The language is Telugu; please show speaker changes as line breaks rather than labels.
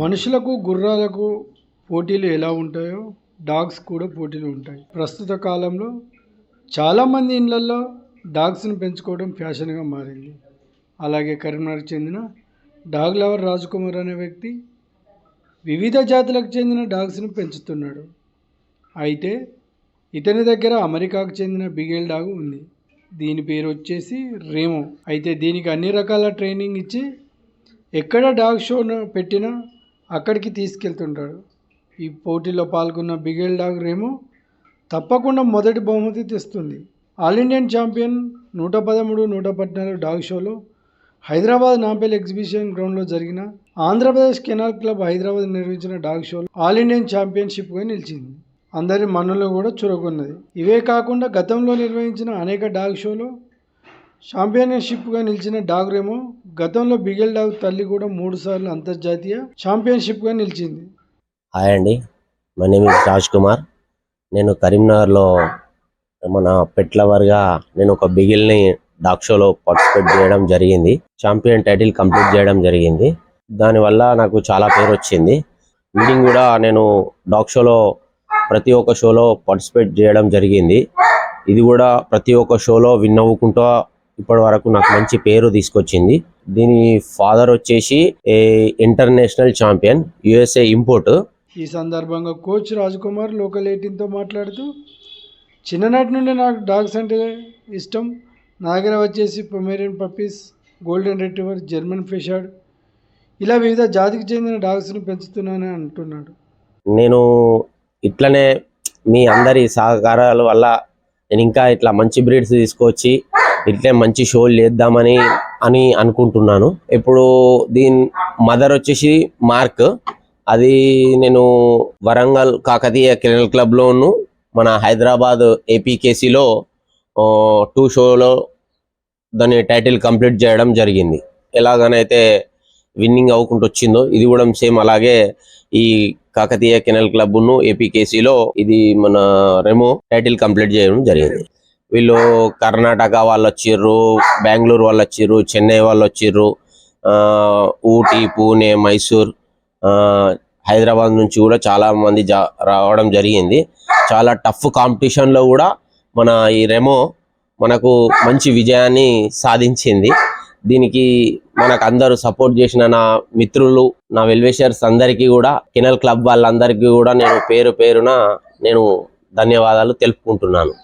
మనుషులకు గుర్రాలకు పోటీలు ఎలా ఉంటాయో డాగ్స్ కూడా పోటీలు ఉంటాయి. ప్రస్తుత కాలంలో చాలామంది ఇళ్ళల్లో డాగ్స్ని పెంచుకోవడం ఫ్యాషన్గా మారింది. అలాగే కరీంనగర్కి చెందిన డాగ్ లవర్ రాజకుమార్ అనే వ్యక్తి వివిధ జాతులకు చెందిన డాగ్స్ని పెంచుతున్నాడు. అయితే ఇతని దగ్గర అమెరికాకు చెందిన బిగేల్ డాగ్ ఉంది. దీని పేరు వచ్చేసి రేమో. అయితే దీనికి అన్ని రకాల ట్రైనింగ్ ఇచ్చి ఎక్కడ డాగ్ షోను పెట్టినా అక్కడికి తీసుకెళ్తుంటాడు. ఈ పోటీలో పాల్గొన్న బిగేల్ డాగ్ రేమో తప్పకుండా మొదటి బహుమతి తెస్తుంది. ఆల్ ఇండియన్ ఛాంపియన్ నూట పదమూడు నూట పద్నాలుగు డాగ్ షోలో హైదరాబాద్ నాంపల్లి ఎగ్జిబిషన్ గ్రౌండ్లో జరిగిన ఆంధ్రప్రదేశ్ కెనాల్ క్లబ్ హైదరాబాద్ నిర్వహించిన డాగ్ షోలో ఆల్ ఇండియన్ ఛాంపియన్షిప్గా నిలిచింది. అందరి మన్నులో కూడా చురుకున్నది ఇవే కాకుండా గతంలో నిర్వహించిన అనేక డాగ్ షోలో ఛాంపియన్షిప్గా నిలిచిన డాగ్ రేమో గతంలో బిగెల్ డాగ్ తల్లి కూడా మూడు సార్లు అంతర్జాతీయ ఛాంపియన్షిప్గా నిలిచింది.
హాయ్ అండి. My name is Raj Kumar నేను కరీంనగర్లో మన పెట్ లవర్గా నేను ఒక బిగిల్ని డాగ్ షోలో పార్టిసిపేట్ చేయడం జరిగింది. ఛాంపియన్ టైటిల్ కంప్లీట్ చేయడం జరిగింది. దానివల్ల నాకు చాలా పేరు వచ్చింది. మీటింగ్ కూడా నేను డాగ్ షోలో ప్రతి ఒక్క షోలో పార్టిసిపేట్ చేయడం జరిగింది. ఇది కూడా ప్రతి ఒక్క షోలో విన్ అవ్వుకుంటూ ఇప్పటి వరకు నాకు మంచి పేరు తీసుకొచ్చింది. దీని ఫాదర్ వచ్చేసి a international champion USA import
ఈ సందర్భంగా కోచ్ రాజ్కుమార్ లోకల్ ఎయిటీన్తో మాట్లాడుతూ చిన్ననాటి నుండి నాకు డాగ్స్ అంటే ఇష్టం. నా దగ్గర వచ్చేసి Pomeranian puppies golden retriever German shepherd ఇలా వివిధ జాతికి చెందిన డాగ్స్ని పెంచుతున్నానని అంటున్నాడు.
నేను ఇట్లనే మీ అందరి సహకారాల వల్ల నేను ఇంకా ఇట్లా మంచి బ్రీడ్స్ తీసుకొచ్చి ఇట్లే మంచి షోలు చేద్దామని అని అనుకుంటున్నాను. ఇప్పుడు దీని మదర్ వచ్చేసి మార్క్. అది నేను వరంగల్ కాకతీయ కెనల్ క్లబ్లోను మన హైదరాబాద్ ఏపీకేసీలో టూ షోలో దాని టైటిల్ కంప్లీట్ చేయడం జరిగింది. ఎలాగనైతే విన్నింగ్ అవ్వకుండా వచ్చిందో ఇది కూడా సేమ్ అలాగే ఈ కాకతీయ కెనల్ క్లబ్ను ఏపీకేసీలో ఇది మన రెమో టైటిల్ కంప్లీట్ చేయడం జరిగింది. వీళ్ళు కర్ణాటక వాళ్ళు వచ్చిర్రు బెంగళూరు వాళ్ళు వచ్చిర్రు చెన్నై వాళ్ళు వచ్చిర్రు ఊటీ పూణే మైసూర్ ఆ, హైదరాబాద్ నుంచి కూడా చాలా మంది జా రావడం జరిగింది. చాలా టఫ్ కాంపిటీషన్లో కూడా మన ఈ రెమో మనకు మంచి విజయాన్ని సాధించింది. దీనికి మనకు అందరూ సపోర్ట్ చేసిన నా మిత్రులు నా వెల్వేషర్స్ అందరికీ కూడా కెనల్ క్లబ్ వాళ్ళందరికీ కూడా నేను పేరు పేరున నేను ధన్యవాదాలు తెలుపుకుంటున్నాను.